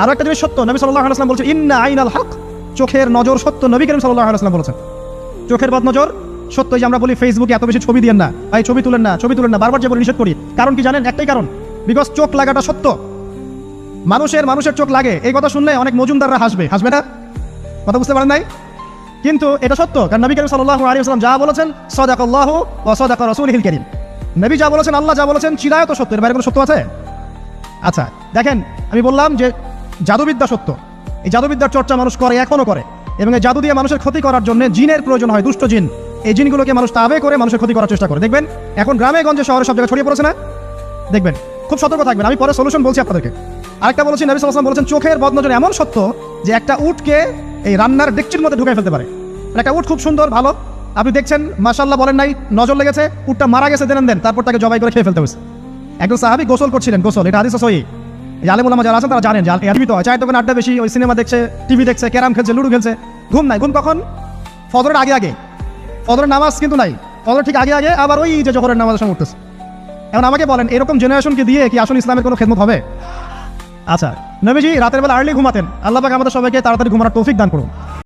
আরও একটা জিনিস সত্য, নবী সাল্লাহ আলাইসলাম বলছেন, ইন্না আইন আল হক চোখের নজর সত্য, নবী করিম সাল্লাহ বলেছেন। চোখের বদ নজর সত্য যে আমরা বলি ফেসবুকে এত বেশি ছবি দিয়েন না, ভাই ছবি তুলেন না, ছবি তুলেন না, বারবার যে বলে নিষেধ করি। কারণ কি জানেন? একটাই কারণ বিকজ চোখ লাগাটা সত্য। মানুষের মানুষের চোখ লাগে, এই কথা শুনলে অনেক মজুমদাররা হাসবে। হাসবে না? কথা বুঝতে পারেন নাই? কিন্তু এটা সত্য, কারণ নবী করিম সাল্লাল্লাহু আলাইহি ওয়াসাল্লাম যা বলেছেন, সাদাকাল্লাহু ওয়া সাদাকা রাসূলুল কারীম। নবী যা বলেছেন, আল্লাহ যা বলেছেন, চিরায়ত সত্য। এর বাইরে কোনো সত্য আছে? আচ্ছা দেখেন, আমি বললাম যে জাদুবিদ্যা সত্য। এই জাদুবিদ্যার চর্চা মানুষ করে এখনও করে। এবং এই জাদু দিয়ে মানুষের ক্ষতি করার জন্য জিনের প্রয়োজন হয় দুষ্ট জিন। এই জিনগুলোকে মানুষ তাবে করে মানুষের ক্ষতি করার চেষ্টা করে। দেখবেন, এখন গ্রামে, গঞ্জে, শহরে সব জায়গায় ছড়িয়ে পড়েছে না? দেখবেন, খুব সতর্ক থাকবেন। আমি পরে সলিউশন বলছি আপনাদেরকে। আরেকটা বলেছি, নবী ওয়াসাল্লাম বলেছেন, চোখের বদনজর এমন সত্য যে একটা উটকে এই রান্নার ডেকচির মধ্যে ঢুকাই ফেলতে পারে। মানে একটা উট খুব সুন্দর, ভালো। আপনি দেখছেন মাশাল্লাহ বলেন নাই, নজর লেগেছে, উটটা মারা গেছে, দেন দেন তারপর তাকে জবাই করে খেয়ে ফেলতে হয়েছে। একজন সাহাবি গোসল করছিলেন, গোসল। এটা হাদিস সহি। আলেমুল্লামা যারা আছেন তারা জানেন যে তো চায়ের দোকানে আড্ডা বেশি, ওই সিনেমা দেখছে, টিভি দেখছে, ক্যারাম খেলছে, লুডো খেলছে। ঘুম নাই। ঘুম কখন? ফদরের আগে আগে। ফদরের নামাজ কিন্তু নাই। ফদরের ঠিক আগে আগে আবার ওই যে জহরের নামাজের সময় উঠতেছে। এখন আমাকে বলেন, এরকম জেনারেশনকে দিয়ে কি আসলে ইসলামের কোনো খেদমত হবে? আচ্ছা নবীজি রাতের বেলা আর্লি ঘুমাতেন। আল্লাহ পাক আমাদের সবাইকে তাড়াতাড়ি ঘুমানোর তৌফিক দান করুন।